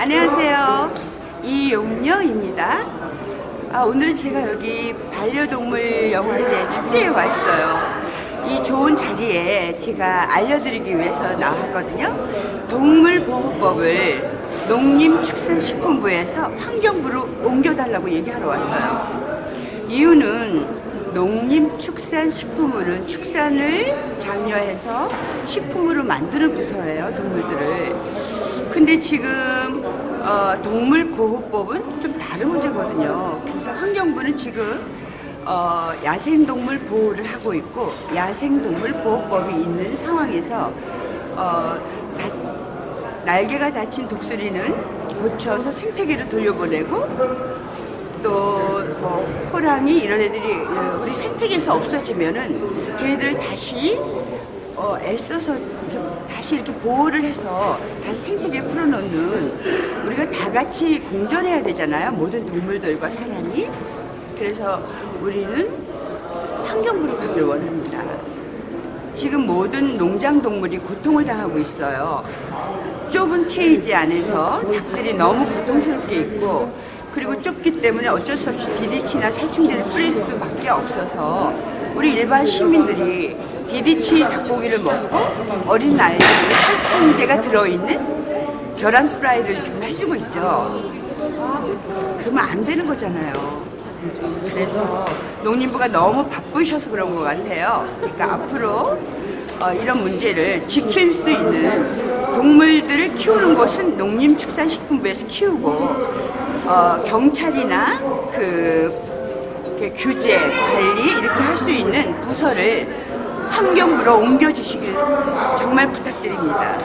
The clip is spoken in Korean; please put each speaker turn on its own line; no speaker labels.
안녕하세요. 이용녀입니다. 아, 오늘은 제가 여기 반려동물 영화제 축제에 와 있어요. 이 좋은 자리에 제가 알려드리기 위해서 나왔거든요. 동물보호법을 농림축산식품부에서 환경부로 옮겨달라고 얘기하러 왔어요. 이유는 농림축산식품부는 축산을 장려해서 식품으로 만드는 부서예요, 동물들을. 근데 지금 어, 동물보호법은 좀 다른 문제거든요. 그래서 환경부는 지금 어, 야생동물 보호를 하고 있고 야생동물 보호법이 있는 상황에서 어, 다- 날개가 다친 독수리는 고쳐서 생태계로 돌려보내고 또뭐 호랑이 이런 애들이 어, 우리 생태계에서 없어지면은 걔들 다시 어, 애써서 이렇게 다시 이렇게 보호를 해서 다시 생태계에 풀어놓는 우리가 다 같이 공존해야 되잖아요. 모든 동물들과 사람이. 그래서 우리는 환경부로 가길 원합니다. 지금 모든 농장 동물이 고통을 당하고 있어요. 좁은 케이지 안에서 닭들이 너무 고통스럽게 있고 그리고 좁기 때문에 어쩔 수 없이 DDT나 살충제를 뿌릴 수밖에 없어서 우리 일반 시민들이 DDT 닭고기를 먹고 어린 아이들이 살충제가 들어있는 계란 프라이를 지금 해주고 있죠. 그러면 안 되는 거잖아요. 그래서 농림부가 너무 바쁘셔서 그런 것 같아요. 그러니까 앞으로 어, 이런 문제를 지킬 수 있는 동물들을 키우는 곳은 농림축산식품부에서 키우고 어, 경찰이나 그 이렇게 규제 관리 이렇게 할 수 있는 부서를 환경부로 옮겨주시길 정말 부탁드립니다.